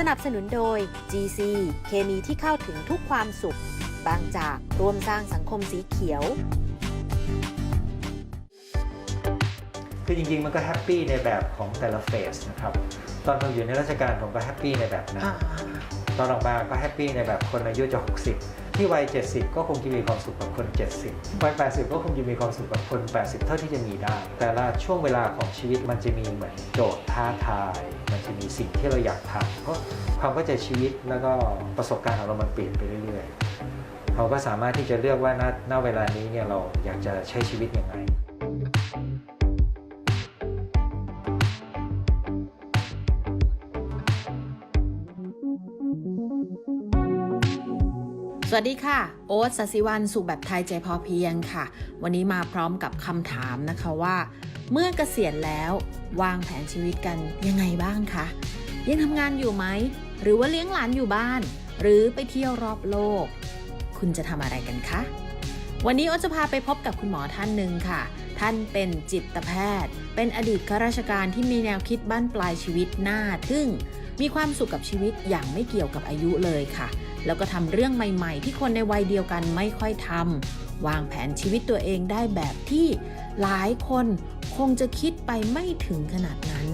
สนับสนุนโดย GC เคมีที่เข้าถึงทุกความสุข บางจากร่วมสร้างสังคมสีเขียว คือจริงๆ มันก็แฮปปี้ในแบบของแต่ละเฟสนะครับ ตอนผมอยู่ในราชการผมก็แฮปปี้ในแบบนั้น ตอนออกมาก็แฮปปี้ในแบบคนอายุจะ 60 ที่วัย 70 ก็คงจะมีความสุขกับคน 70 วัย 80 ก็คงจะมีความสุขกับคน 80 เท่าที่จะมีได้ แต่ละช่วงเวลาของชีวิตมันจะมีเหมือนโจทย์ท้าทาย มันจะมีสิ่งที่เราอยากทำเพราะความเข้าใจชีวิตแล้วก็ประสบการณ์ของเรามันเปลี่ยนไปเรื่อยๆ เราก็สามารถที่จะเลือกว่าณณเวลานี้เนี่ยเราอยากจะใช้ชีวิตยังไง สวัสดีค่ะ โอ๊ตสศิวันสุขแบบไทยใจพอเพียงค่ะ วันนี้มาพร้อมกับคำถามนะคะว่า เมื่อเกษียณแล้ววางแผนชีวิตกันยังไงบ้างคะยังทำงานอยู่ไหม หรือว่าเลี้ยงหลานอยู่บ้าน หรือไปเที่ยวรอบโลก คุณจะทำอะไรกันคะวันนี้โอ๊ตจะพาไปพบกับคุณหมอท่านหนึ่งค่ะ ท่านเป็นจิตแพทย์ เป็นอดีตข้าราชการที่มีแนวคิดบ้านปลายชีวิตหน่าทึ่งมีความสุขกับชีวิตอย่างไม่เกี่ยวกับอายุเลยค่ะ แล้วก็ทำเรื่องใหม่ ๆ ที่คนในวัยเดียวกันไม่ค่อยทำวางแผนชีวิตตัวเองได้แบบที่หลายคนคงจะคิดไปไม่ถึงขนาดนั้น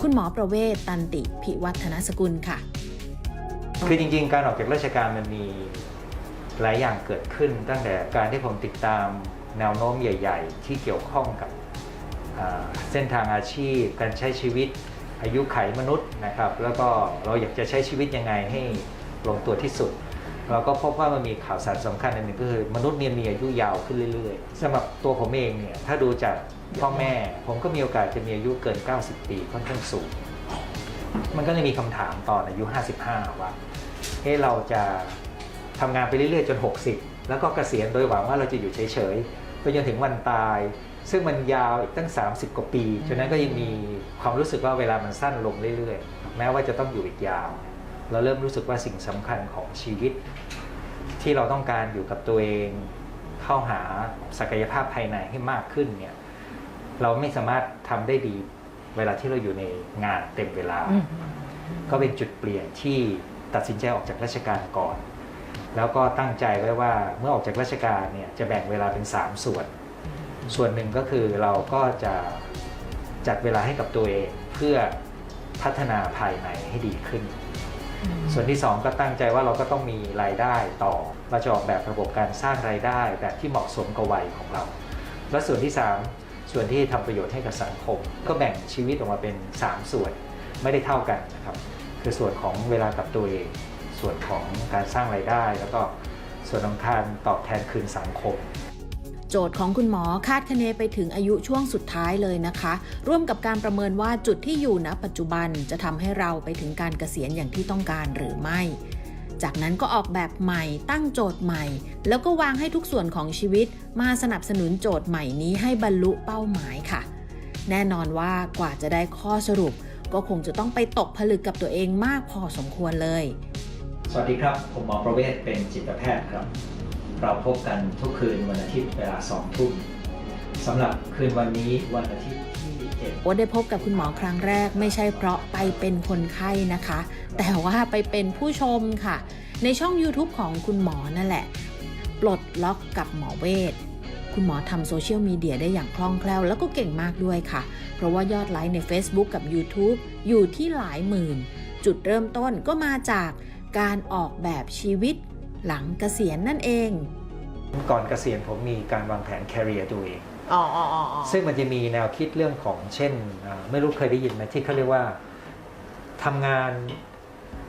คุณหมอประเวศตันติพิวัฒนสกุลค่ะ คือจริงๆ การออกจากราชการมันมีหลายอย่างเกิดขึ้น ตั้งแต่การที่ผมติดตามแนวโน้มใหญ่ ๆ ที่เกี่ยวข้องกับเส้นทางอาชีพ การใช้ชีวิตอายุไขมนุษย์นะครับ แล้วก็เราอยากจะใช้ชีวิตยังไงให้ ลงตัวที่สุด เราก็พบว่ามันมีข่าวสารสำคัญอันหนึ่งก็คือมนุษย์เนี่ยมีอายุยาวขึ้นเรื่อยๆสำหรับตัวผมเองเนี่ยถ้าดูจากพ่อแม่ ผมก็มีโอกาสจะมีอายุเกิน 90 ปีค่อนข้างสูง มันก็เลยมีคำถามตอนอายุ 55 ว่าเฮ้เราจะทำงานไปเรื่อยๆจน 60 แล้วก็เกษียณโดยหวังว่าเราจะอยู่เฉยๆไปจนถึงวันตาย ซึ่งมันยาวอีกตั้ง 30 กว่าปีฉะนั้นก็ยังมีความรู้สึกว่าเวลามันสั้นลงเรื่อยๆ แม้ว่าจะต้องอยู่อีกยาว เราเริ่มรู้สึกว่าสิ่งสำคัญของชีวิต ที่เราต้องการอยู่กับตัวเองเข้าหาศักยภาพภายในให้มากขึ้นเนี่ยเราไม่สามารถทำได้ดีเวลาที่เราอยู่ในงานเต็มเวลา ก็เป็นจุดเปลี่ยนที่ตัดสินใจออกจากราชการก่อน แล้วก็ตั้งใจไว้ว่าเมื่อออกจากราชการเนี่ยจะแบ่งเวลาเป็น 3 ส่วน ส่วนหนึ่งก็คือเราก็จะจัดเวลาให้กับตัวเองเพื่อพัฒนาภายในให้ดีขึ้น ส่วนที่ 2 ก็ตั้งใจว่าเราก็ต้องมีรายได้ต่อเราจะออกแบบระบบการสร้างรายได้แบบที่เหมาะสมกับวัยของเรา และส่วนที่ 3 ส่วนที่ทำประโยชน์ให้กับสังคม ก็แบ่งชีวิตออกมาเป็น 3 ส่วนไม่ได้เท่ากันนะครับคือส่วนของเวลากับตัวเอง ส่วนของการสร้างรายได้ แล้วก็ส่วนของการตอบแทนคืนสังคม โจทย์ของคุณหมอคาดคะเนไปถึงอายุช่วงสุดท้ายเลยนะคะ ร่วมกับการประเมินว่าจุดที่อยู่ณปัจจุบันจะทำให้เราไปถึงการเกษียณอย่างที่ต้องการหรือไม่ จากนั้นก็ออกแบบใหม่ตั้งโจทย์ใหม่ แล้วก็วางให้ทุกส่วนของชีวิต มาสนับสนุนโจทย์ใหม่นี้ให้บรรลุเป้าหมายค่ะ แน่นอนว่ากว่าจะได้ข้อสรุป ก็คงจะต้องไปตกผลึกกับตัวเองมากพอสมควรเลย สวัสดีครับ ผมหมอประเวศเป็นจิตแพทย์ครับ เราพบกันทุกคืนวันอาทิตย์เวลาสองทุ่มสำหรับคืนวันนี้วันอาทิตย์ที่7โอ๊ตได้พบกับคุณหมอครั้งแรก ไม่ใช่เพราะไปเป็นคนไข้นะคะ แต่ว่าไปเป็นผู้ชมค่ะ ในช่อง YouTube ของคุณหมอนั่นแหละ ปลดล็อกกับหมอเวทคุณหมอทำโซเชียลมีเดียได้อย่างคล่องแคล่ว แล้วก็เก่งมากด้วยค่ะ เพราะว่ายอดไลค์ใน Facebook กับ YouTube อยู่ที่หลายหมื่น จุดเริ่มต้นก็มาจากการออกแบบชีวิต หลังเกษียณนั่นเอง ก่อนเกษียณผมมีการวางแผน career ตัวเองอ๋ออ๋ออ๋อซึ่งมันจะมีแนวคิดเรื่องของเช่นอ่าไม่รู้เคยได้ยินไหมที่เขาเรียกว่าทำงาน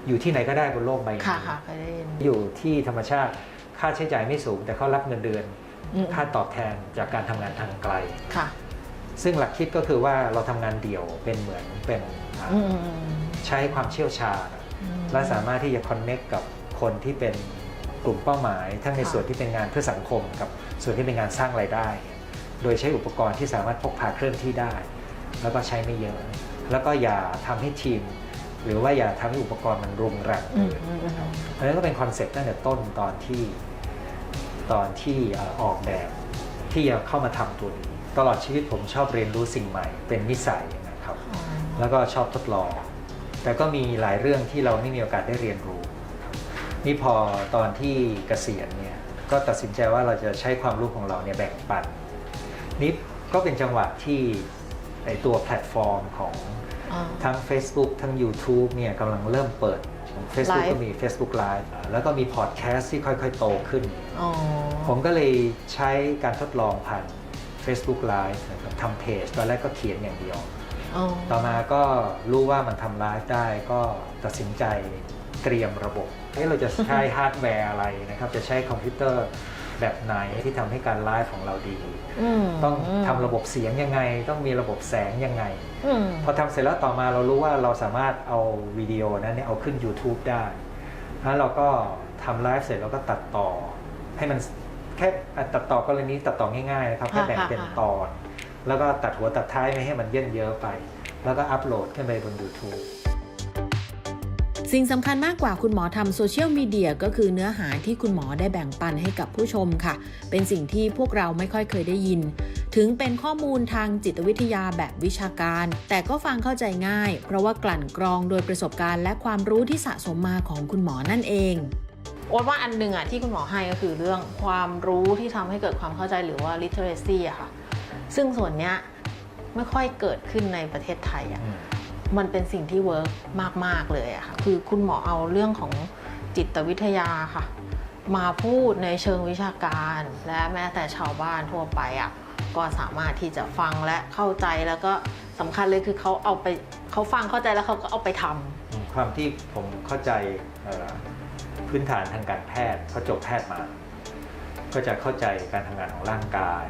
อยู่ที่ไหนก็ได้บนโลกใบนี้ค่ะค่ะเคยได้ยินอยู่ที่ธรรมชาติค่าใช้จ่ายไม่สูง แต่เขารับเงินเดือนอืมค่าตอบแทนจากการทำงานทางไกลค่ะซึ่งหลักคิดก็คือว่าเราทำงานเดี่ยวเป็นเหมือนเป็นอ่าอืมอืมอืมใช้ความเชี่ยวชาญอืมและสามารถที่จะคอนเน็กกับคนที่เป็น กลุ่มเป้าหมาย ทั้งในค่ะส่วนที่เป็นงานเพื่อสังคมกับส่วนที่เป็นงานสร้างรายได้ โดยใช้อุปกรณ์ที่สามารถพกพาเคลื่อนที่ได้ แล้วก็ใช้ไม่เยอะ แล้วก็อย่าทำให้ทีม หรือว่าอย่าทำให้อุปกรณ์มันรุงรังอืมเลยอืมอืมอันนั้นก็เป็นคอนเซ็ปต์ตั้งแต่ต้นตอนที่ตอนที่เอ่อออกแบบที่จะเข้ามาทำตัวนี้ตลอดชีวิตผมชอบเรียนรู้สิ่งใหม่ เป็นนิสัยนะครับ แล้วก็ชอบทดลอง แต่ก็มีหลายเรื่องที่เราไม่มีโอกาสได้เรียนรู้ นี่พอตอนที่เกษียณเนี่ยก็ตัดสินใจว่าเราจะใช้ความรู้ของเราเนี่ยแบ่งปันนี่ก็เป็นจังหวะที่ไอตัวแพลตฟอร์มของอ่าทั้ง Facebook ทั้ง YouTube เนี่ยกำลังเริ่มเปิด Facebook Live ก็มี Facebook Live อ่าแล้วก็มีพอดแคสต์ที่ค่อยๆ โตขึ้นอ๋อผมก็เลยใช้การทดลองผ่าน Facebook Live นะครับทำเพจตอนแรกก็เขียนอย่างเดียวอ๋อต่อมาก็รู้ว่ามันทำไลฟ์ได้ก็ตัดสินใจ เตรียมระบบเอ๊ะเราจะใช้ฮาร์ดแวร์อะไรนะครับ จะใช้คอมพิวเตอร์แบบไหนที่ทำให้การไลฟ์ของเราดีมต้องทำระบบเสียงยังไง ต้องมีระบบแสงยังไงอืมพอทำเสร็จแล้วต่อมาเรารู้ว่าเราสามารถเอาวิดีโอนั้นเนี่ยเอาขึ้น YouTube ได้แล้วเราก็ทำไลฟ์เสร็จแล้วก็ตัดต่อ ให้มันแค่อะตัดต่อกรณีตัดต่อง่ายๆนะครับแค่แบ่งเป็นตอน แล้วก็ตัดหัวตัดท้ายไม่ให้มันเยินเยอะไป แล้วก็อัปโหลดขึ้นไปบน YouTube สิ่งสำคัญมากกว่าคุณหมอทำโซเชียลมีเดียก็คือเนื้อหาที่คุณหมอได้แบ่งปันให้กับผู้ชมค่ะ เป็นสิ่งที่พวกเราไม่ค่อยเคยได้ยิน ถึงเป็นข้อมูลทางจิตวิทยาแบบวิชาการ แต่ก็ฟังเข้าใจง่าย เพราะว่ากลั่นกรองโดยประสบการณ์ และความรู้ที่สะสมมาของคุณหมอนั่นเองโอ๊ตว่าอันหนึ่งอะที่คุณหมอให้ก็คือเรื่องความรู้ที่ทำให้เกิดความเข้าใจหรือว่า literacy อะค่ะ ซึ่งส่วนเนี้ยไม่ค่อยเกิดขึ้นในประเทศไทยอะ มันเป็นสิ่งที่เวิร์กมาก ๆ เลยอะค่ะ คือคุณหมอเอาเรื่องของจิตวิทยาค่ะ มาพูดในเชิงวิชาการ และแม้แต่ชาวบ้านทั่วไปอะก็สามารถที่จะฟังและเข้าใจแล้วก็สำคัญเลยคือเขาเอาไปเขาฟังเข้าใจแล้วเขาก็เอาไปทำความที่ผมเข้าใจพื้นฐานทางการแพทย์เขาจบแพทย์มา ก็จะเข้าใจการทำงานของร่างกาย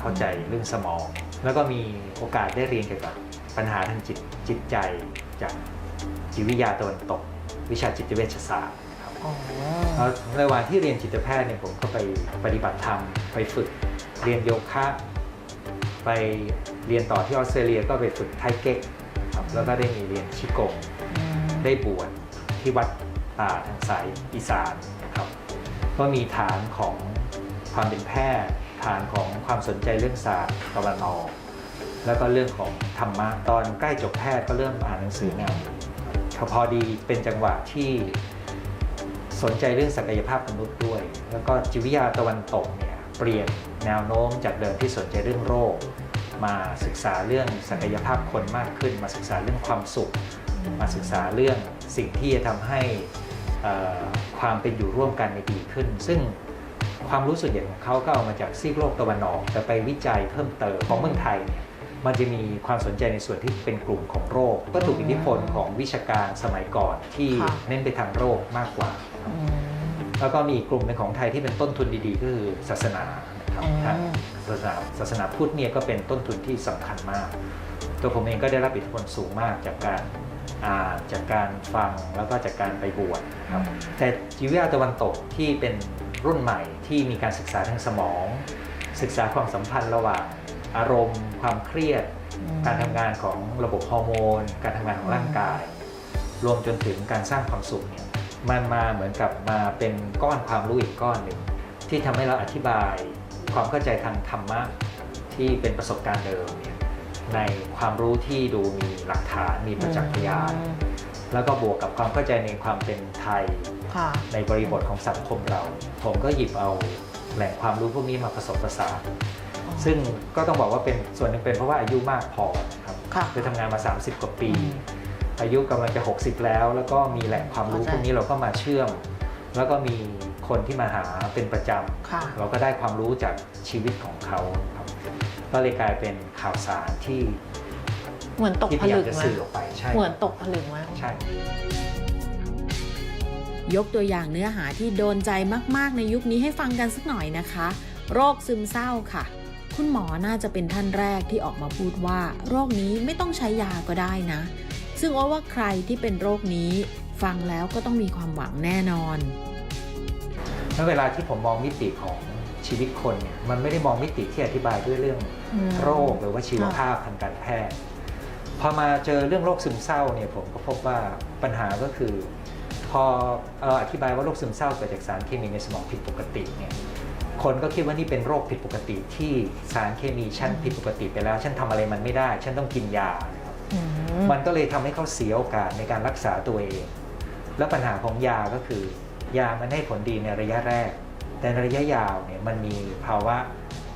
เข้าใจเรื่องสมอง แล้วก็มีโอกาสได้เรียนเกี่ยวกับ ปัญหาทางจิตจิตใจจากจิตวิทยาตะวันตก วิชาจิตเวชศาสตร์ครับแล้วในระหว่างที่เรียนจิตแพทย์เนี่ยผมก็ไปปฏิบัติธรรม ไปฝึกเรียนโยคะไปเรียนต่อที่ออสเตรเลียก็ไปฝึกไทเก๊กครับแล้วก็ได้มีเรียนชิโกงได้บวชที่วัดป่าทางสายอีสานนะครับก็มีฐานของความเป็นแพทย์ ฐานของความสนใจเรื่องศาสตร์ตะวันออก แล้วก็เรื่องของธรรมะตอนใกล้จบแพทย์ก็เริ่มอ่านหนังสือแนวนี้ครับพอดีเป็นจังหวะที่สนใจเรื่องศักยภาพมนุษย์ด้วย แล้วก็จิตวิทยาตะวันตกเนี่ยเปลี่ยนแนวโน้มจากเดิมที่สนใจเรื่องโรค มาศึกษาเรื่องศักยภาพคนมากขึ้น มาศึกษาเรื่องความสุข มาศึกษาเรื่องสิ่งที่จะทำให้ความเป็นอยู่ร่วมกันในดีขึ้น ซึ่งความรู้ส่วนใหญ่ของเขาก็เอามาจากซีกโลกตะวันออก แต่ไปวิจัยเพิ่มเติมของเมืองไทยเนี่ย มันจะมีความสนใจในส่วนที่เป็นกลุ่มของโรค ก็ถูกอิทธิพลของวิชาการสมัยก่อนที่ค่ะเน้นไปทางโรคมากกว่า แล้วก็มีอีกกลุ่มหนึงของไทยที่เป็นต้นทุนดีๆ ก็คือศาสนานะครับอืมทางศาสนาศาสนาพุทธเนี่ยก็เป็นต้นทุนที่สำคัญมาก ตัวผมเองก็ได้รับอิทธิพลสูงมากจากการอ่านจากการฟังแล้วก็จากการไปบวชนะครับแต่จิตวิทยาตะวันตกที่เป็นรุ่นใหม่ที่มีการศึกษาทางสมอง ศึกษาความสัมพันธ์ระหว่างอารมณ์ ความเครียด การทำงานของระบบฮอร์โมน การทำงานของร่างกาย รวมจนถึงการสร้างความสุขเนี่ยมันมาเหมือนกับมาเป็นก้อนความรู้อีกก้อนหนึ่งที่ทำให้เราอธิบายความเข้าใจทางธรรมะที่เป็นประสบการณ์เดิมเนี่ยในความรู้ที่ดูมีหลักฐานมีประจักษ์พยาน แล้วก็บวกกับความเข้าใจในความเป็นไทยค่ะในบริบทของสังคมเรา ผมก็หยิบเอาแหล่งความรู้พวกนี้มาผสมผสาน ซึ่งก็ต้องบอกว่าเป็นส่วนหนึ่งเป็นเพราะว่าอายุมากพอนะครับค่ะคือทำงานมา 30 กว่าปีอืมอายุกำลังจะ 60 แล้ว แล้วก็มีแหล่งความรู้เข้าใจพวกนี้เราก็มาเชื่อม แล้วก็มีคนที่มาหาเป็นประจค่ะำเราก็ได้ความรู้จากชีวิตของเขาครับก็เลยกลายเป็นข่าวสารที่เหมือนตกที่ผพยายาลึมกจะไหมสื่อออกไปใช่เหมือนตกผลึกไหมใช่ยกตัวอย่างเนื้อหาที่โดนใจมาก ๆ ในยุคนี้ให้ฟังกันสักหน่อยนะคะ โรคซึมเศร้าค่ะ คุณหมอน่าจะเป็นท่านแรกที่ออกมาพูดว่า โรคนี้ไม่ต้องใช้ยาก็ได้นะ ซึ่งโอ้ว่าใครที่เป็นโรคนี้ ฟังแล้วก็ต้องมีความหวังแน่นอนเมื่อเวลาที่ผมมองมิติของชีวิตคนเนี่ยมันไม่ได้มองมิติที่อธิบายด้วยเรื่องอืมโรคหรือว่าชีวภาพทางการแพทย์พอมาเจอเรื่องโรคซึมเศร้าเนี่ยผมก็พบว่าปัญหาก็คือ พอเราอธิบายว่าโรคซึมเศร้าเกิดจากสารเคมีในสมองผิดปกติเนี่ย คนก็คิดว่านี่เป็นโรคผิดปกติที่สารเคมีฉันผิดปกติไปแล้ว ฉันทำอะไรมันไม่ได้ ฉันต้องกินยานะครับอืมมมันก็เลยทำให้เขาเสียโอกาสในการรักษาตัวเอง แล้วปัญหาของยาก็คือ ยามันให้ผลดีในระยะแรก แต่ในระยะยาวเนี่ยมันมีภาวะ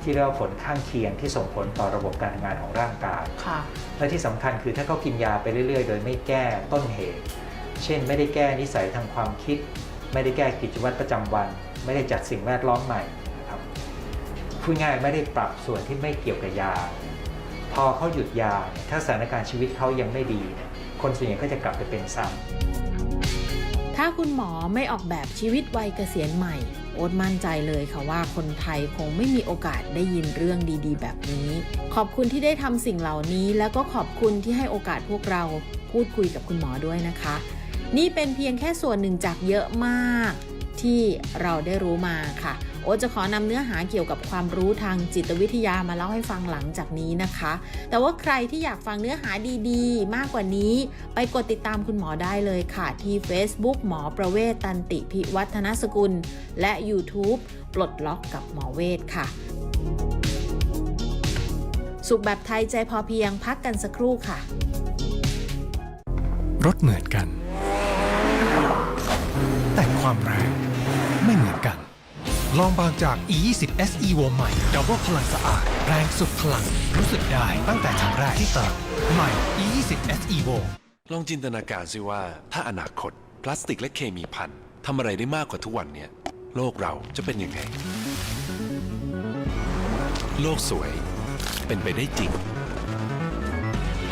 ที่เรียกว่าผลข้างเคียงที่ส่งผลต่อระบบการทำงานของร่างกายค่ะและที่สำคัญคือถ้าเขากินยาไปเรื่อย ๆ โดยไม่แก้ต้นเหตุ เช่น ไม่ได้แก้นิสัยทางความคิด ไม่ได้แก้กิจวัตรประจำวัน ไม่ได้จัดสิ่งแวดล้อมใหม่นะครับ พูดง่ายไม่ได้ปรับส่วนที่ไม่เกี่ยวกับยา พอเขาหยุดยา ถ้าสถานการณ์ชีวิตเขายังไม่ดี คนส่วนใหญ่ก็จะกลับไปเป็นซ้ำถ้าคุณหมอไม่ออกแบบชีวิตวัยเกษียณใหม่ โอ๊ตมั่นใจเลยค่ะว่าคนไทยคงไม่มีโอกาสได้ยินเรื่องดีๆ แบบนี้ ขอบคุณที่ได้ทำสิ่งเหล่านี้ แล้วก็ขอบคุณที่ให้โอกาสพวกเราพูดคุยกับคุณหมอด้วยนะคะ นี่เป็นเพียงแค่ส่วนหนึ่งจากเยอะมาก ที่เราได้รู้มาค่ะ โอจะขอนำเนื้อหาเกี่ยวกับความรู้ทางจิตวิทยามาเล่าให้ฟังหลังจากนี้นะคะ แต่ว่าใครที่อยากฟังเนื้อหาดีๆ มากกว่านี้ ไปกดติดตามคุณหมอได้เลยค่ะ ที่ Facebook หมอประเวศตันติพิวัฒนสกุล และ YouTube ปลดล็อกกับหมอเวศค่ะ สุขแบบไทยใจพอเพียงพักกันสักครู่ค่ะ รถเหมือนกัน แต่ความแรงไม่เหมือนกัน ลองบางจาก E20 S Evo ใหม่ดับเบิลพลังสะอาด แรงสุดพลัง รู้สึกได้ตั้งแต่ครั้งแรกที่เติมใหม่ E20 S Evo ลองจินตนาการซิว่าถ้าอนาคต พลาสติกและเคมีพันทำอะไรได้มากกว่าทุกวันเนี่ย โลกเราจะเป็นยังไง โลกสวย เป็นไปได้จริง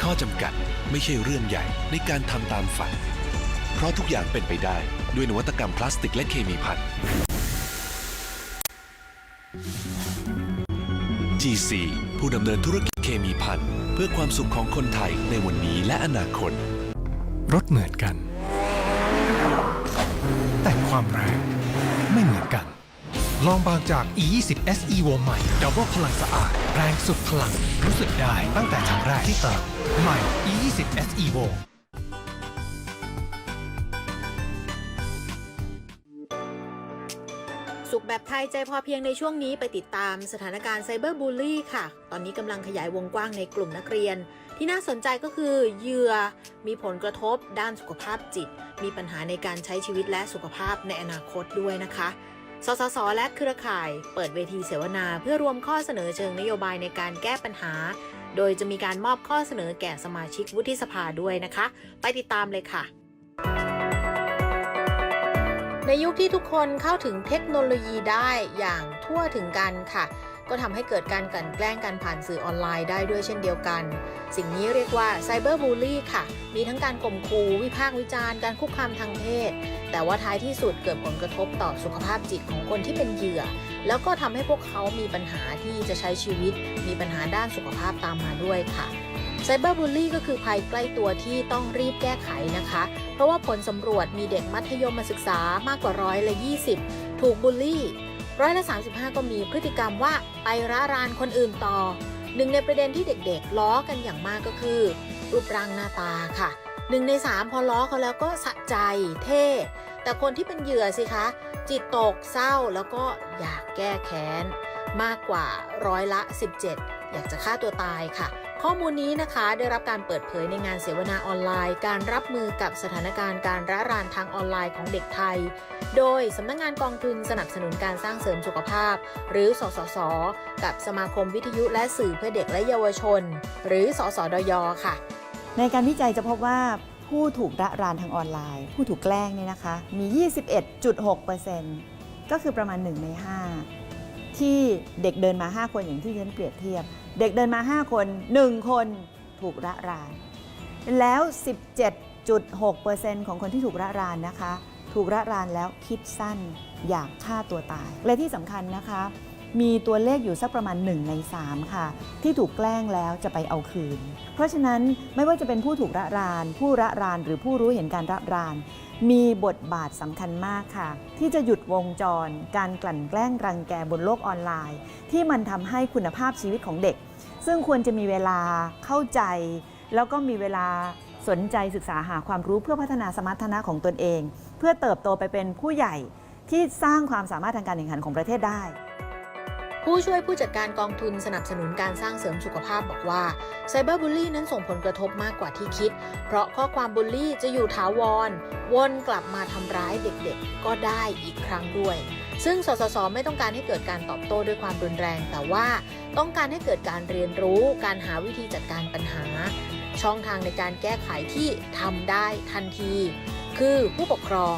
ข้อจำกัดไม่ใช่เรื่องใหญ่ในการทำตามฝัน เพราะทุกอย่างเป็นไปได้ด้วยนวัตกรรมพลาสติกและเคมีพัน GC ผู้ดำเนินธุรกิจเคมีพันเพื่อความสุขของคนไทยในวันนี้และอนาคต รถเหมือนกัน แต่ความแรงไม่เหมือนกัน ลองบางจาก E20 S Evo ใหม่ดับเบิลพลังสะอาด แรงสุดพลัง รู้สึกได้ตั้งแต่ครั้งแรกที่เติมใหม่ E20 S Evo แบบไทยใจพอเพียงในช่วงนี้ไปติดตามสถานการณ์ไซเบอร์บูลลี่ค่ะ ตอนนี้กำลังขยายวงกว้างในกลุ่มนักเรียน ที่น่าสนใจก็คือเหยื่อมีผลกระทบด้านสุขภาพจิต มีปัญหาในการใช้ชีวิตและสุขภาพในอนาคตด้วยนะคะสสส และเครือข่ายเปิดเวทีเสวนา เพื่อรวมข้อเสนอเชิงนโยบายในการแก้ปัญหา โดยจะมีการมอบข้อเสนอแก่สมาชิกวุฒิสภาด้วยนะคะ ไปติดตามเลยค่ะ ในยุคที่ทุกคนเข้าถึงเทคโนโลยีได้อย่างทั่วถึงกันค่ะ ก็ทำให้เกิดการกลั่นแกล้งกันผ่านสื่อออนไลน์ได้ด้วยเช่นเดียวกัน สิ่งนี้เรียกว่าไซเบอร์บูลลี่ค่ะ มีทั้งการข่มขู่วิพากษ์วิจารณ์ การคุกคามทางเพศ แต่ว่าท้ายที่สุดเกิดผลกระทบต่อสุขภาพจิตของคนที่เป็นเหยื่อ แล้วก็ทำให้พวกเขามีปัญหาที่จะใช้ชีวิต มีปัญหาด้านสุขภาพตามมาด้วยค่ะ ไซเบอร์บูลลี่ก็คือภัยใกล้ตัวที่ต้องรีบแก้ไขนะคะ เพราะว่าผลสำรวจมีเด็กมัธยมศึกษามากกว่าร้อยละ 20 ถูกบูลลี่ ร้อยละ 35 ก็มีพฤติกรรมว่าไปร้ารานคนอื่นต่อ หนึ่งในประเด็นที่เด็กๆ ล้อกันอย่างมากก็คือ รูปร่างหน้าตาค่ะหนึ่งในสามพอล้อเขาแล้วก็สะใจเท่ แต่คนที่เป็นเหยื่อสิคะ จิตตกเศร้าแล้วก็อยากแก้แค้น มากกว่าร้อยละ 17 อยากจะฆ่าตัวตายค่ะ ข้อมูลนี้นะคะได้รับการเปิดเผยในงานเสวนาออนไลน์ การรับมือกับสถานการณ์การร้ารานทางออนไลน์ของเด็กไทย โดยสำนักงงานกองทุนสนับสนุนการสร้างเสริมสุขภาพ หรือสสส กับสมาคมวิทยุและสื่อเพื่อเด็กและเยาวชน หรือสสดยค่ะ ในการวิจัยจะพบว่าผู้ถูกระรานทางออนไลน์ ผู้ถูกแกล้งเนี่ยนะคะมี 21.6%ก็คือประมาณ 1 ใน 5 ที่เด็กเดินมา 5 คนอย่างที่ฉันเปรียบเทียบ เด็กเดินมา 5 คน 1 คนถูกระราน แล้ว 17.6%ของคนที่ถูกระรานนะคะ ถูกระรานแล้วคิดสั้นอยากฆ่าตัวตาย และที่สำคัญนะคะ มีตัวเลขอยู่สักประมาณ 1 ใน 3 ค่ะ ที่ถูกแกล้งแล้วจะไปเอาคืน เพราะฉะนั้นไม่ว่าจะเป็นผู้ถูกระราน ผู้ระรานหรือผู้รู้เห็นการระรานมีบทบาทสำคัญมากค่ะ ที่จะหยุดวงจร การกลั่นแกล้งรังแกบนโลกออนไลน์ ที่มันทำให้คุณภาพชีวิตของเด็ก ซึ่งควรจะมีเวลาเข้าใจ แล้วก็มีเวลาสนใจศึกษาหาความรู้เพื่อพัฒนาสมรรถนะของตนเอง เพื่อเติบโตไปเป็นผู้ใหญ่ที่สร้างความสามารถทางการแข่งขันของประเทศได้ ผู้ช่วยผู้จัดการกองทุนสนับสนุนการสร้างเสริมสุขภาพบอกว่าไซเบอร์บูลลี่นั้นส่งผลกระทบมากกว่าที่คิด เพราะข้อความบูลลี่จะอยู่ถาวร วนกลับมาทำร้ายเด็กๆ ก็ได้อีกครั้งด้วยซึ่งสสส ไม่ต้องการให้เกิดการตอบโต้ด้วยความรุนแรง แต่ว่า ต้องการให้เกิดการเรียนรู้การหาวิธีจัดการปัญหา ช่องทางในการแก้ไขที่ทำได้ทันที คือผู้ปกครอง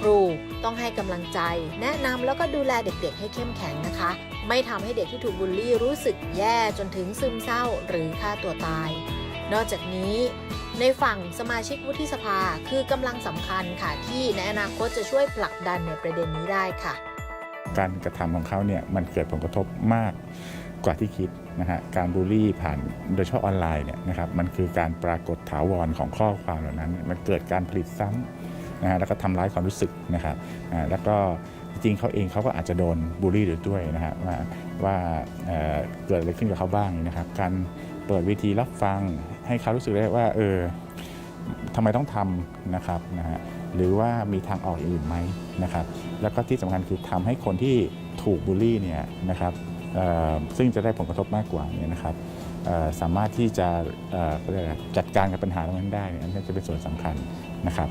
ครูต้องให้กำลังใจ แนะนำแล้วก็ดูแลเด็กๆ ให้เข้มแข็งนะคะ ไม่ทำให้เด็กที่ถูกบูลลี่รู้สึกแย่จนถึงซึมเศร้าหรือฆ่าตัวตาย นอกจากนี้ในฝั่งสมาชิกวุฒิสภาคือกำลังสำคัญค่ะที่ในอนาคตจะช่วยผลักดันในประเด็นนี้ได้ค่ะ การกระทำของเขาเนี่ยมันเกิดผลกระทบมาก กว่าที่คิดนะฮะการบูลลี่ผ่านโดยเฉพาะออนไลน์เนี่ยนะครับมันคือการปรากฏถาวรของข้อความเหล่านั้น มันเกิดการผลิตซ้ำนะฮะแล้วก็ทำร้ายความรู้สึกนะครับอ่าแล้วก็จริงเขาเองเขาก็อาจจะโดนบูลลี่ด้วยนะฮะว่าว่าเอ่อเกิดอะไรขึ้นกับเขาบ้างนะครับ การเปิดวิธีรับฟังให้เขารู้สึกได้ว่าเออทำไมต้องทำนะครับนะฮะหรือว่ามีทางออกอื่นไหมนะครับ แล้วก็ที่สำคัญคือทำให้คนที่ถูกบูลลี่เนี่ยนะครับ ซึ่งจะได้ผลกระทบมากกว่าเนี่ยนะครับสามารถที่จะจัดการกับปัญหาตรงนั้นได้นี่ยอันนี้จะเป็นส่วนสำคัญนะครับ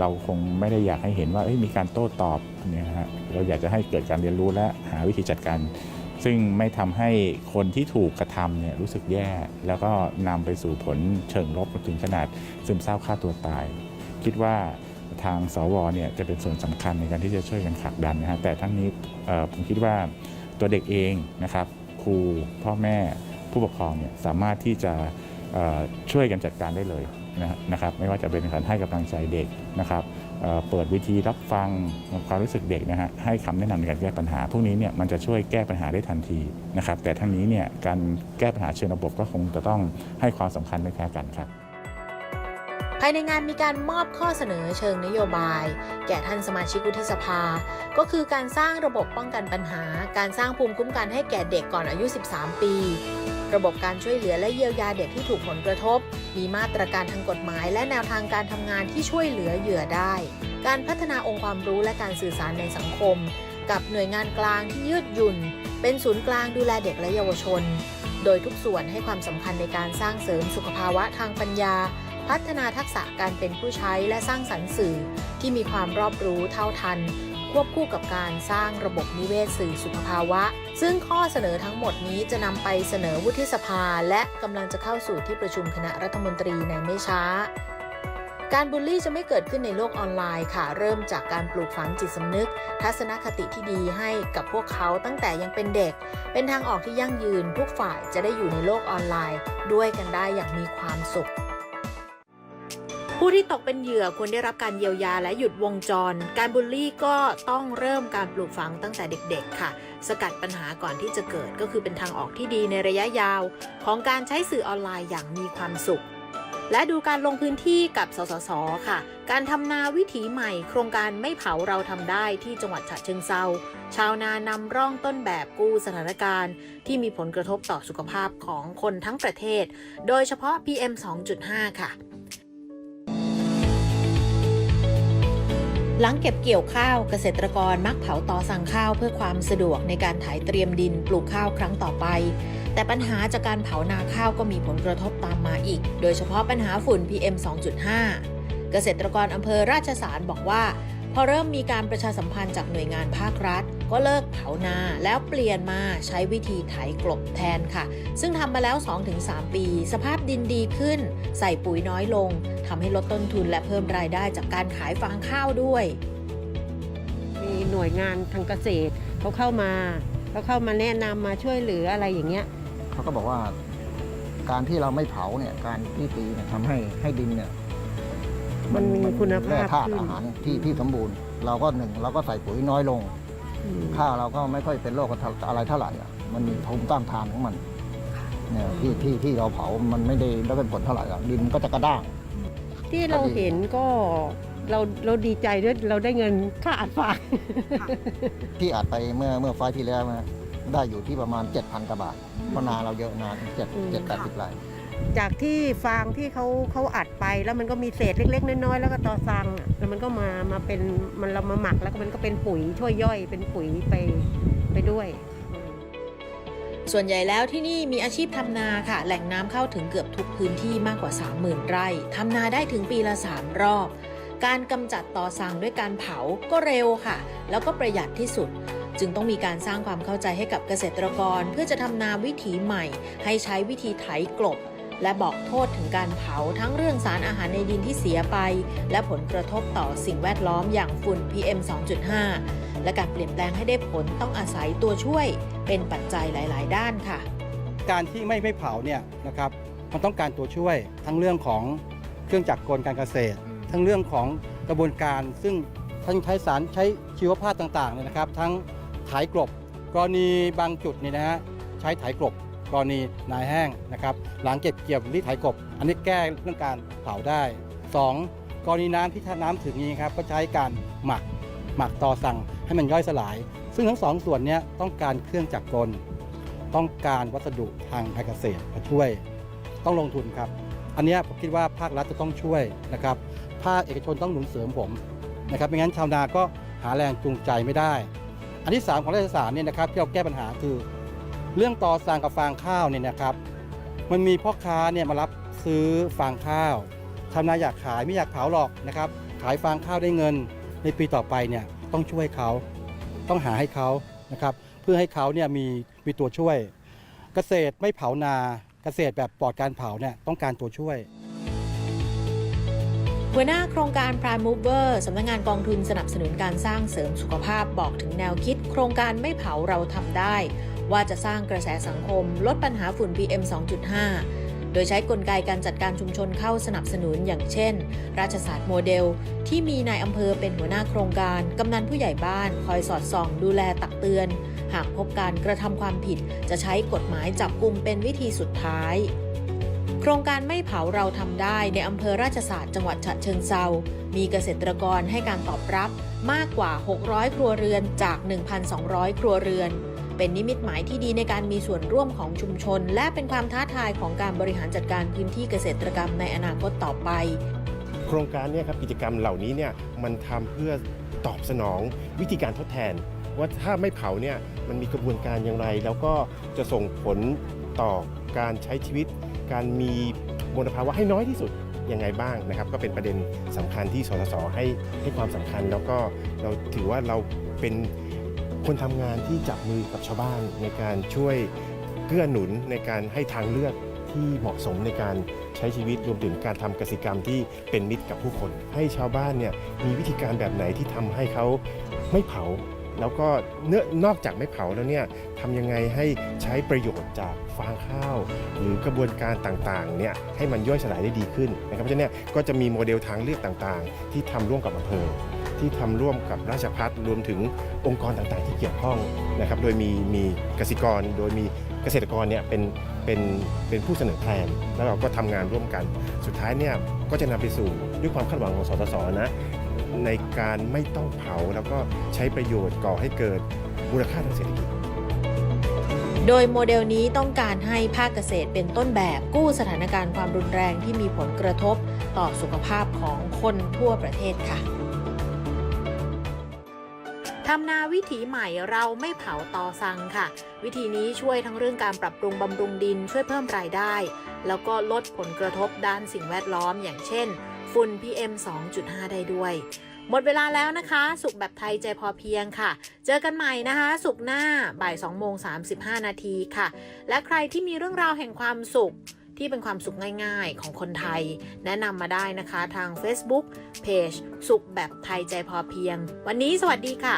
เราคงไม่ได้อยากให้เห็นว่ามีการโต้ตอบเนี่ยฮะเราอยากจะให้เกิดการเรียนรู้และหาวิธีจัดการ ซึ่งไม่ทำให้คนที่ถูกกระทำเนี่ยรู้สึกแย่ แล้วก็นำไปสู่ผลเชิงลบถึงขนาดซึมเศร้าฆ่าตัวตาย คิดว่าทางสวเนี่ยจะเป็นส่วนสำคัญในการที่จะช่วยกันผลักดันนะฮะแต่ทั้งนี้ผมคิดว่า ตัวเด็กเองนะครับครูพ่อแม่ผู้ปกครองเนี่ยสามารถที่จะช่วยกันจัดการได้เลยนะครับไม่ว่าจะเป็นการให้กำลังใจเด็กนะครับเปิดวิธีรับฟังความรู้สึกเด็กนะฮะให้คำแนะนำในการแก้ปัญหา พวกนี้เนี่ยมันจะช่วยแก้ปัญหาได้ทันทีนะครับแต่ทั้งนี้เนี่ยการแก้ปัญหาเชิงระบบก็คงจะต้องให้ความสำคัญไม่แพ้กันครับายในงานมีการมอบข้อเสนอเชิงนโยบาย แก่ท่านสมาชิกวุฒิสภา ก็คือการสร้างระบบป้องกันปัญหา การสร้างภูมิคุ้มกันให้แก่เด็กก่อนอายุ 13 ปี ระบบการช่วยเหลือและเยียวยาเด็กที่ถูกผลกระทบ มีมาตรการทางกฎหมาย และแนวทางการทำงานที่ช่วยเหลือเหยื่อได้ การพัฒนาองค์ความรู้และการสื่อสารในสังคม กับหน่วยงานกลางที่ยืดหยุ่น เป็นศูนย์กลางดูแลเด็กและเยาวชน โดยทุกส่วนให้ความสำคัญในการสร้างเสริมสุขภาวะทางปัญญา พัฒนาทักษะการเป็นผู้ใช้และสร้างสรรค์สื่อที่มีความรอบรู้เท่าทัน ควบคู่กับการสร้างระบบนิเวศสื่อสุขภาวะ ซึ่งข้อเสนอทั้งหมดนี้จะนำไปเสนอวุฒิสภา และกำลังจะเข้าสู่ที่ประชุมคณะรัฐมนตรีในไม่ช้าการบูลลี่จะไม่เกิดขึ้นในโลกออนไลน์ค่ะ เริ่มจากการปลูกฝังจิตสำนึก ทัศนคติที่ดีให้กับพวกเขาตั้งแต่ยังเป็นเด็ก เป็นทางออกที่ยั่งยืน ทุกฝ่ายจะได้อยู่ในโลกออนไลน์ ด้วยกันได้อย่างมีความสุข ผู้ที่ตกเป็นเหยื่อควรได้รับการเยียวยาและหยุดวงจร การบูลลี่ก็ต้องเริ่มการปลูกฝังตั้งแต่เด็กๆ ค่ะ สกัดปัญหาก่อนที่จะเกิดก็คือเป็นทางออกที่ดีในระยะยาว ของการใช้สื่อออนไลน์อย่างมีความสุข และดูการลงพื้นที่กับสสส ค่ะ การทำนาวิถีใหม่ โครงการไม่เผาเราทำได้ที่จังหวัดฉะเชิงเซาชาวนานำร่องต้นแบบกู้สถานการณ์ ที่มีผลกระทบต่อสุขภาพของคนทั้งประเทศ โดยเฉพาะ PM 2.5 ค่ะ หลังเก็บเกี่ยวข้าวเกษตรกรมักเผาตอสั่งข้าวเพื่อความสะดวกในการถ่ายเตรียมดินปลูกข้าวครั้งต่อไป แต่ปัญหาจากการเผานาข้าวก็มีผลกระทบตามมาอีก โดยเฉพาะปัญหาฝุ่น PM 2.5 เกษตรกรอำเภอราชสารบอกว่า พอเริ่มมีการประชาสัมพันธ์จากหน่วยงานภาครัฐ ก็เลิกเผานาแล้วเปลี่ยนมาใช้วิธีไถกลบแทนค่ะ ซึ่งทำมาแล้ว 2-3 ปี สภาพดินดีขึ้น ใส่ปุ๋ยน้อยลงทำให้ลดต้นทุนและเพิ่มรายได้จากการขายฟางข้าวด้วย มีหน่วยงานทางเกษตรเขาเข้ามาเขาเข้ามาแนะนำมาช่วยเหลืออะไรอย่างเงี้ยเขาก็บอกว่าการที่เราไม่เผาเนี่ยการที่ตีเนี่ยทำให้ให้ดินเนี่ยมันมีคุณภาพแร่ธาตุขึ้นอาหารที่ที่สมบูรณ์ เราก็หนึ่งเราก็ใส่ปุ๋ยน้อยลงอืม ข้าวเราก็ไม่ค่อยเป็นโรคอะไรเท่าไหร่อะมันมีภูมิต้านทานของมันเนี่ยที่ที่ที่เราเผามันไม่ได้ได้เป็นผลเท่าไหร่อะดินมันก็จะกระด้าง ที่เราเห็นก็เราเราดีใจด้วยเราได้เงินค่าอัดฟางที่อัดไปเมื่อเมื่อไฟล์ที่แล้วนะได้อยู่ที่ประมาณ 7,000กว่าบาทเพราะนาเราเยอะนาเจ็ดอืมเจ็ดแปดสิบไร่ จากที่ฟางที่เขาเขาอัดไปแล้วมันก็มีเศษเล็ก ๆ น้อยๆแล้วก็ตอซังแล้วมันก็มามาเป็นมันเรามาหมักแล้วก็มันก็เป็นปุ๋ยช่วยย่อยเป็นปุ๋ยไปไปด้วย ส่วนใหญ่แล้วที่นี่มีอาชีพทำนาค่ะ แหล่งน้ำเข้าถึงเกือบทุกพื้นที่มากกว่า 30,000 ไร่ทำนาได้ถึงปีละ 3 รอบ การกำจัดต่อสั่งด้วยการเผาก็เร็วค่ะ แล้วก็ประหยัดที่สุด จึงต้องมีการสร้างความเข้าใจให้กับเกษตรกร เพื่อจะทำนาวิถีใหม่ ให้ใช้วิธีไถกลบ และบอกโทษถึงการเผาทั้งเรื่องสารอาหารในดินที่เสียไป และผลกระทบต่อสิ่งแวดล้อมอย่างฝุ่น PM 2.5 และการเปลี่ยนแปลงให้ได้ผลต้องอาศัยตัวช่วย เป็นปัจจัยหลาย ๆ ด้านค่ะ การที่ไม่ไม่เผาเนี่ยนะครับมันต้องการตัวช่วยทั้งเรื่องของเครื่องจักรกลการเกษตร ทั้งเรื่องของกระบวนการซึ่งทั้งใช้สารใช้ชีวภาพต่างๆเนี่ยนะครับ ทั้งไถกลบกรณีบางจุดนี่นะฮะใช้ไถกลบ กรณีนายแห้งนะครับหลังเก็บเกี่ยวรือไถกบ อันนี้แก้เรื่องการเผาได้ 2. กรณีน้ำที่ถ้าน้ำถึงนี้ครับก็ใช้การหมักหมักต่อสั่งให้มันย่อยสลาย ซึ่งทั้งสองส่วนนี้ต้องการเครื่องจักรกล ต้องการวัสดุทางการเกษตรมาช่วย ต้องลงทุนครับ อันนี้ผมคิดว่าภาครัฐจะต้องช่วยนะครับภาคเอกชนต้องหนุนเสริมผมนะครับไม่งั้นชาวนาก็หาแรงจูงใจไม่ได้ อันที่ 3 ของรัฐศาสตร์เนี่ยนะครับที่เราแก้ปัญหาคือ เรื่องต่อสางกับฟางข้าวเนี่ยนะครับ มันมีพ่อค้าเนี่ยมารับซื้อฟางข้าวชาวนาอยากขายไม่อยากเผาหรอกนะครับ ขายฟางข้าวได้เงิน ในปีต่อไปเนี่ยต้องช่วยเขาต้องหาให้เขานะครับเพื่อให้เขาเนี่ยมีมีตัวช่วย เกษตรไม่เผานาเกษตรแบบปลอดการเผาเนี่ยต้องการตัวช่วยหัวหน้าโครงการ Prime Mover สำนักงานกองทุนสนับสนุนการสร้างเสริมสุขภาพบอกถึงแนวคิด โครงการไม่เผาเราทำได้ ว่าจะสร้างกระแสสังคม ลดปัญหาฝุ่น PM 2.5 โดยใช้กลไกการจัดการชุมชนเข้าสนับสนุนอย่างเช่น ราชศาสตร์โมเดล ที่มีนายอำเภอเป็นหัวหน้าโครงการ กำนันผู้ใหญ่บ้าน คอยสอดส่อง ดูแลตักเตือน หากพบการกระทำความผิด จะใช้กฎหมายจับกลุ่มเป็นวิธีสุดท้าย โครงการไม่เผาเราทำได้ในอำเภอราชสาสตร์จังหวัดฉะเชิงเซามีเกษตรกรให้การตอบรับมากกว่า 600 ครัวเรือนจาก 1,200 ครัวเรือน เป็นนิมิตหมายที่ดีในการมีส่วนร่วมของชุมชน และเป็นความท้าทายของการบริหารจัดการพื้นที่เกษตรกรรมในอนาคตต่อไป โครงการเนี่ยครับกิจกรรมเหล่านี้เนี่ยมันทำเพื่อตอบสนองวิธีการทดแทน ว่าถ้าไม่เผาเนี่ยมันมีกระบวนการอย่างไร แล้วก็จะส่งผลต่อการใช้ชีวิต การมีมลภาวะให้น้อยที่สุดยังไงบ้างนะครับ ก็เป็นประเด็นสำคัญที่สสสให้ให้ความสำคัญ แล้วก็เราถือว่าเราเป็น คนทำงานที่จับมือกับชาวบ้านในการช่วยเกื้อหนุนในการให้ทางเลือกที่เหมาะสมในการใช้ชีวิตรวมถึงการทำกสิกรรมที่เป็นมิตรกับผู้คน ให้ชาวบ้านเนี่ยมีวิธีการแบบไหนที่ทำให้เขาไม่เผา แล้วก็เนื้อนอกจากไม่เผาแล้วเนี่ยทำยังไงให้ใช้ประโยชน์จากฟางข้าว หรือกระบวนการต่างๆเนี่ยให้มันย่อยสลายได้ดีขึ้นนะครับเพราะฉะนั้นเนยก็จะมีโมเดลทางเลือกต่างๆ ที่ทำร่วมกับอำเภอ ที่ทำร่วมกับราชพัฒรวมถึงองค์กรต่างๆ ที่เกี่ยวข้องนะครับโดยมีมีกสิกร โดยมีเกษตรกรเนี่ยเป็นเป็นเป็นผู้เสนอแผนแล้วเราก็ทำงานร่วมกัน สุดท้ายเนี่ยก็จะนำไปสู่ด้วยความคาดหวังของสสสนะในการไม่ต้องเผาแล้วก็ใช้ประโยชน์ก่อให้เกิดมูลค่าทางเศรษฐกิจโดยโมเดลนี้ต้องการให้ภาคเกษตรเป็นต้นแบบกู้สถานการณ์ความรุนแรงที่มีผลกระทบต่อสุขภาพของคนทั่วประเทศค่ะ ทำนาวิถีใหม่เราไม่เผาตอซังค่ะ วิธีนี้ช่วยทั้งเรื่องการปรับปรุงบำรุงดินช่วยเพิ่มรายได้ แล้วก็ลดผลกระทบด้านสิ่งแวดล้อมอย่างเช่น ฝุ่น PM 2.5 ได้ด้วย หมดเวลาแล้วนะคะ สุขแบบไทยใจพอเพียงค่ะ เจอกันใหม่นะคะ สุขหน้าบ่าย2โมง35 นาทีค่ะ และใครที่มีเรื่องราวแห่งความสุข ที่เป็นความสุขง่ายๆของคนไทย แนะนำมาได้นะคะทาง Facebook Page สุขแบบไทยใจพอเพียง วันนี้สวัสดีค่ะ